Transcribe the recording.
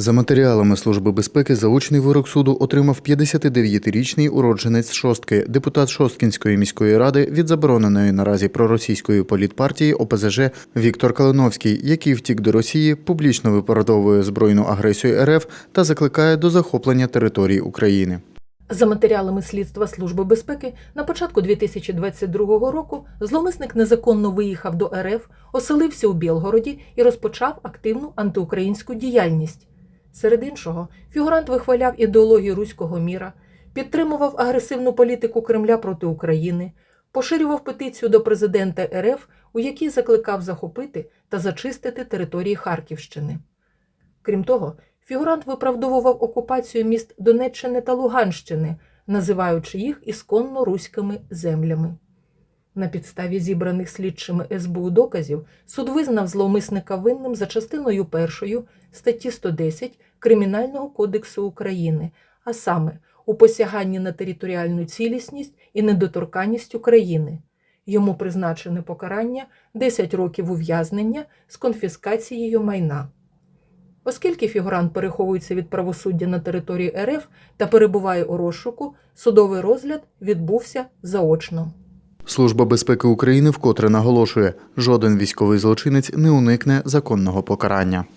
За матеріалами Служби безпеки заочний вирок суду отримав 59-річний уродженець Шостки, депутат Шосткінської міської ради від забороненої наразі проросійської політпартії ОПЗЖ Віктор Калиновський, який втік до Росії, публічно виправдовує збройну агресію РФ та закликає до захоплення території України. За матеріалами слідства Служби безпеки, на початку 2022 року зловмисник незаконно виїхав до РФ, оселився у Білгороді і розпочав активну антиукраїнську діяльність. Серед іншого, фігурант вихваляв ідеологію руського міра, підтримував агресивну політику Кремля проти України, поширював петицію до президента РФ, у якій закликав захопити та зачистити території Харківщини. Крім того, фігурант виправдовував окупацію міст Донеччини та Луганщини, називаючи їх ісконно руськими землями. На підставі зібраних слідчими СБУ доказів суд визнав зловмисника винним за частиною першою статті 110 Кримінального кодексу України, а саме у посяганні на територіальну цілісність і недоторканність України. Йому призначене покарання 10 років ув'язнення з конфіскацією майна. Оскільки фігурант переховується від правосуддя на території РФ та перебуває у розшуку, судовий розгляд відбувся заочно. Служба безпеки України вкотре наголошує, жоден військовий злочинець не уникне законного покарання.